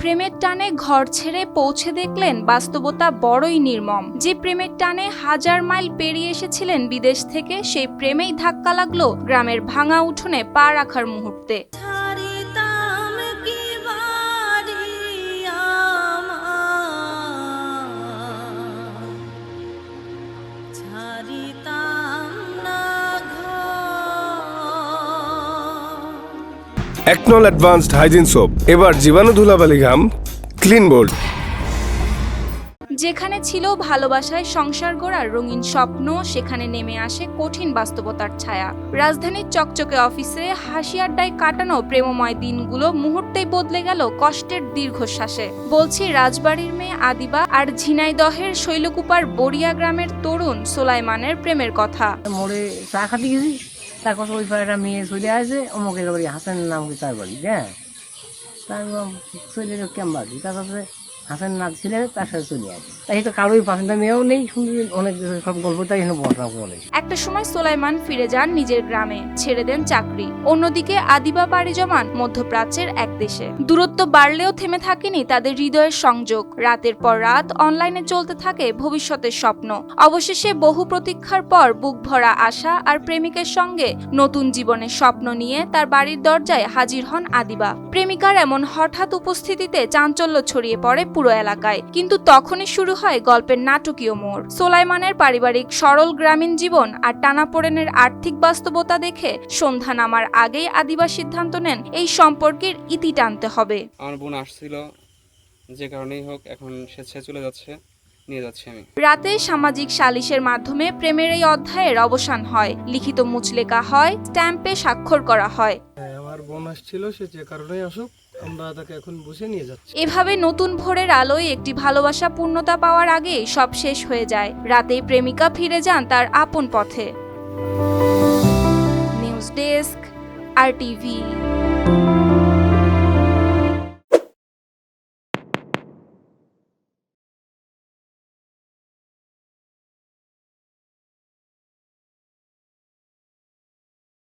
প্রেমের টানে ঘর ছেড়ে পৌঁছে দেখলেন বাস্তবতা বড়ই নির্মম। যে প্রেমের টানে হাজার মাইল পেরিয়ে এসেছিলেন বিদেশ থেকে, সেই প্রেমেই ধাক্কা লাগল গ্রামের ভাঙা উঠোনে পা রাখার মুহূর্তে। ছাড়িতাম ঘর একনল অ্যাডভান্সড হাইজিন সোপ এবার জীবাণু ধুলাবালি ঘাম ক্লিন বোল্ড যেখানে ছিল ভালোবাসায় সংসার গড়ার রঙিন স্বপ্ন সেখানে নেমে আসে কঠিন বাস্তবতার ছায়া। রাজধানীর চকচকে অফিসে হাসি আড্ডায় কাটানো প্রেমময় দিনগুলো মুহূর্তেই বদলে গেল কষ্টের দীর্ঘশ্বাসে। বলছি রাজবাড়ির মেয়ে আদিবা আর ঝিনাইদহের শৈলকুপার বড়িয়া গ্রামের তরুণ সোলাইমানের প্রেমের কথা। মোড়ে চা খাতে গেছি তারপর ওই একটা মেয়ে চলে আসে, অমুকের বাড়ি, হাসানের নাম কি তার বাড়ি? হ্যাঁ? তার চলে কেমন কেম তার তারপরে হাসান না ছিল, তার সাথে চলে আসে। তাই তো কারোই পছন্দ মেয়েও নেই অনেক সব গল্প, তাই এখানে বসা বলে। একটা সময় সোলাইমান ফিরে যান নিজের গ্রামে, ছেড়ে দেন চাকরি। অন্যদিকে আদিবা পাড়ি জমান মধ্যপ্রাচ্যের এক দেশে। দূরত্ব বাড়লেও থেমে থাকেনি তাদের হৃদয়ের সংযোগ। রাতের পর রাত অনলাইনে চলতে থাকে ভবিষ্যতের স্বপ্ন। অবশেষে বহু প্রতীক্ষার পর বুক ভরা আশা আর প্রেমিকের সঙ্গে নতুন জীবনের স্বপ্ন নিয়ে তার বাড়ির দরজায় হাজির হন আদিবা। প্রেমিকার এমন হঠাৎ উপস্থিতিতে চাঞ্চল্য ছড়িয়ে পড়ে পুরো এলাকায়। কিন্তু তখনই শুরু হয় গল্পের নাটকীয় মোড়। সোলাইমানের পারিবারিক সরল গ্রামীণ জীবন আর টানাপোড়েনের আর্থিক বাস্তবতা দেখে সন্ধ্যা নামার আগেই আদিবা সিদ্ধান্ত নেন এই সম্পর্কের ইতি টানতে হবে। আমার বোন আসছিল যে কারণেই হোক এখন সে চলে যাচ্ছে নিয়ে যাচ্ছি আমি। রাতে সামাজিক সালিশের মাধ্যমে প্রেমের এই অধ্যায়ের অবসান হয়। লিখিত মুচলেকা হয় স্ট্যাম্পে স্বাক্ষর করা হয়। হ্যাঁ, আমার বোন আসছিল সে যে কারণেই আসুক। এভাবে নতুন ভোরের আলোয় একটি ভালোবাসা পূর্ণতা পাওয়ার আগে সব শেষ হয়ে যায়। রাতেই প্রেমিকা ফিরে যান তার আপন পথে। News desk, R TV.